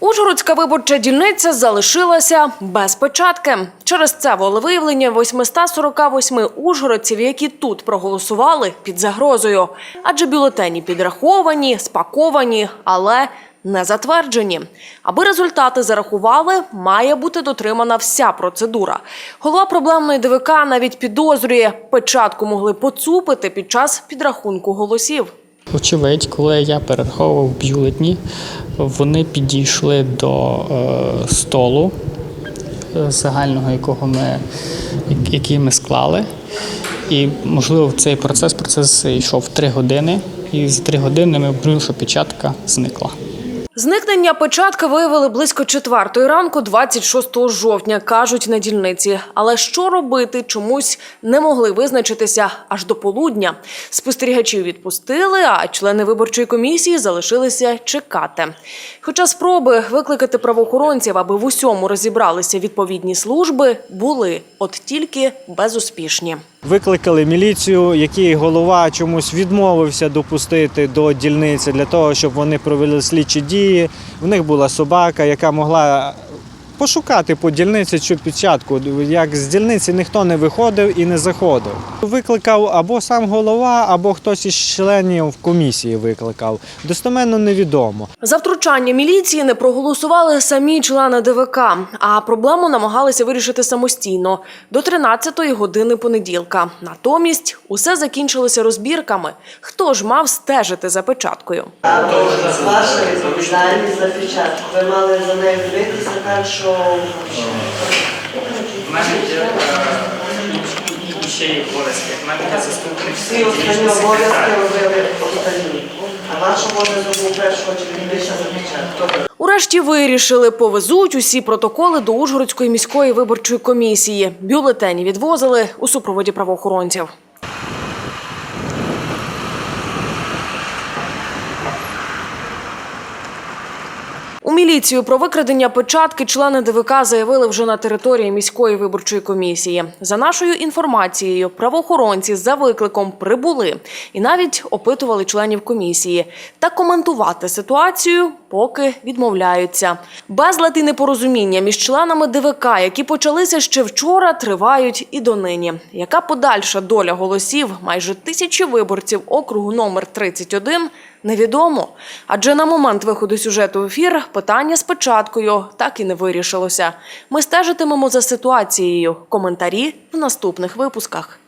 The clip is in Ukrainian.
Ужгородська виборча дільниця залишилася без печатки. Через це волевиявлення 848 ужгородців, які тут проголосували, під загрозою. Адже бюлетені підраховані, спаковані, але не затверджені. Аби результати зарахували, має бути дотримана вся процедура. Голова проблемної ДВК навіть підозрює, печатку могли поцупити під час підрахунку голосів. Очевидь, коли я перераховував бюлетні, вони підійшли до е, столу е, загального, якого ми, який ми склали. І, можливо, цей процес, процес йшов три години, і за три години ми обнаружили, що печатка зникла. Зникнення печатки виявили близько четвертої ранку, 26 жовтня, кажуть на дільниці. Але що робити, чомусь не могли визначитися аж до полудня. Спостерігачів відпустили, а члени виборчої комісії залишилися чекати. Хоча спроби викликати правоохоронців, аби в усьому розібралися відповідні служби, були, от тільки безуспішні. Викликали міліцію, який голова чомусь відмовився допустити до дільниці для того, щоб вони провели слідчі дії. В них була собака, яка могла пошукати по дільниці цю печатку. Як з дільниці ніхто не виходив і не заходив. Викликав або сам голова, або хтось із членів комісії викликав. Достоменно невідомо. За втручання міліції не проголосували самі члени ДВК, а проблему намагалися вирішити самостійно до 13-ї години понеділка. Натомість усе закінчилося розбірками. Хто ж мав стежити за печаткою? Ваша відповідальність за печатку. Ви мали за нею дивитися так, що У мене є е, і ще є обов'язки. У мене є заступник. всі останні обов'язки робили останні. А ваш обов'язок був першого чи більше за печатку. Урешті вирішили, повезуть усі протоколи до Ужгородської міської виборчої комісії. Бюлетені відвозили у супроводі правоохоронців. Міліцію про викрадення печатки члени ДВК заявили вже на території міської виборчої комісії. За нашою інформацією, правоохоронці за викликом прибули і навіть опитували членів комісії. Та коментувати ситуацію поки відмовляються. Безлад і непорозуміння між членами ДВК, які почалися ще вчора, тривають і донині. Яка подальша доля голосів майже тисячі виборців округу номер 31 Невідомо, адже на момент виходу сюжету в ефір питання з печаткою так і не вирішилося. Ми стежитимемо за ситуацією. Коментарі в наступних випусках.